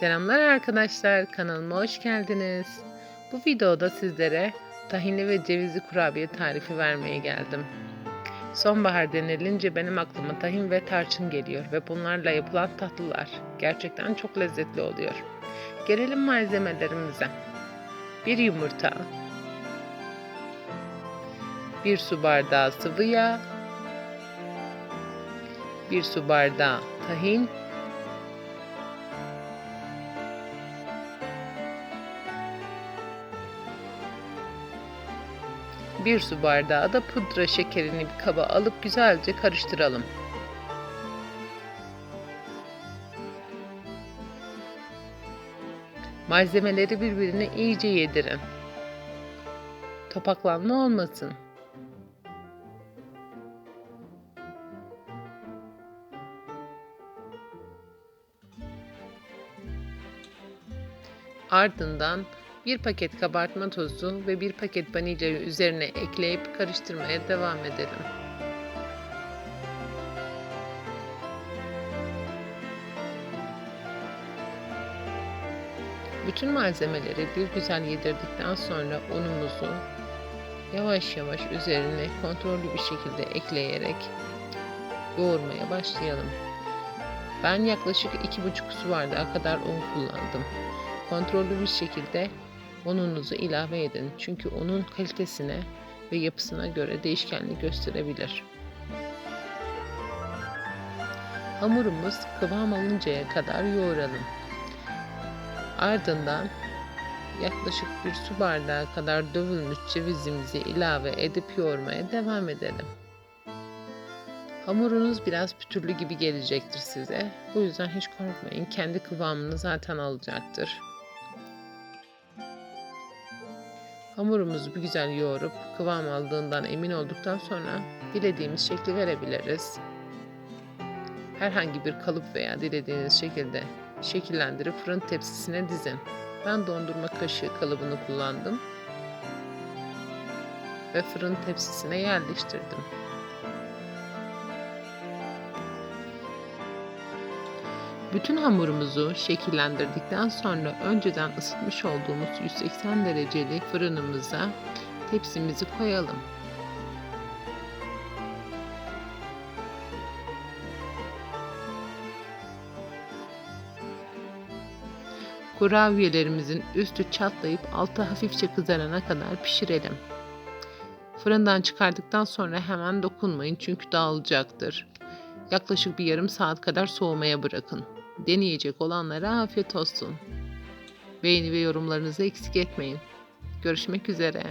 Selamlar arkadaşlar, kanalıma hoş geldiniz. Bu videoda sizlere tahinli ve cevizli kurabiye tarifi vermeye geldim. Sonbahar denilince benim aklıma tahin ve tarçın geliyor ve bunlarla yapılan tatlılar gerçekten çok lezzetli oluyor. Gelelim malzemelerimize. Bir yumurta, bir su bardağı sıvı yağ, bir su bardağı tahin, Bir su bardağı da pudra şekerini bir kaba alıp güzelce karıştıralım. Malzemeleri birbirine iyice yedirin. Topaklanma olmasın. Ardından bir paket kabartma tozu ve bir paket vanilyayı üzerine ekleyip karıştırmaya devam edelim. Bütün malzemeleri bir güzel yedirdikten sonra unumuzu yavaş yavaş üzerine kontrollü bir şekilde ekleyerek yoğurmaya başlayalım. Ben yaklaşık 2,5 su bardağı kadar un kullandım. Kontrollü bir şekilde ununuzu ilave edin. Çünkü unun kalitesine ve yapısına göre değişkenlik gösterebilir. Hamurumuz kıvam alıncaya kadar yoğuralım. Ardından yaklaşık bir su bardağı kadar dövülmüş cevizimizi ilave edip yoğurmaya devam edelim. Hamurunuz biraz pütürlü gibi gelecektir size. Bu yüzden hiç korkmayın. Kendi kıvamını zaten alacaktır. Hamurumuzu bir güzel yoğurup kıvam aldığından emin olduktan sonra dilediğimiz şekli verebiliriz. Herhangi bir kalıp veya dilediğiniz şekilde şekillendirip fırın tepsisine dizin. Ben dondurma kaşığı kalıbını kullandım ve fırın tepsisine yerleştirdim. Bütün hamurumuzu şekillendirdikten sonra önceden ısıtmış olduğumuz 180 dereceli fırınımıza tepsimizi koyalım. Kurabiyelerimizin üstü çatlayıp altı hafifçe kızarana kadar pişirelim. Fırından çıkardıktan sonra hemen dokunmayın çünkü dağılacaktır. Yaklaşık bir yarım saat kadar soğumaya bırakın. Deneyecek olanlara afiyet olsun. Beğeni ve yorumlarınızı eksik etmeyin. Görüşmek üzere.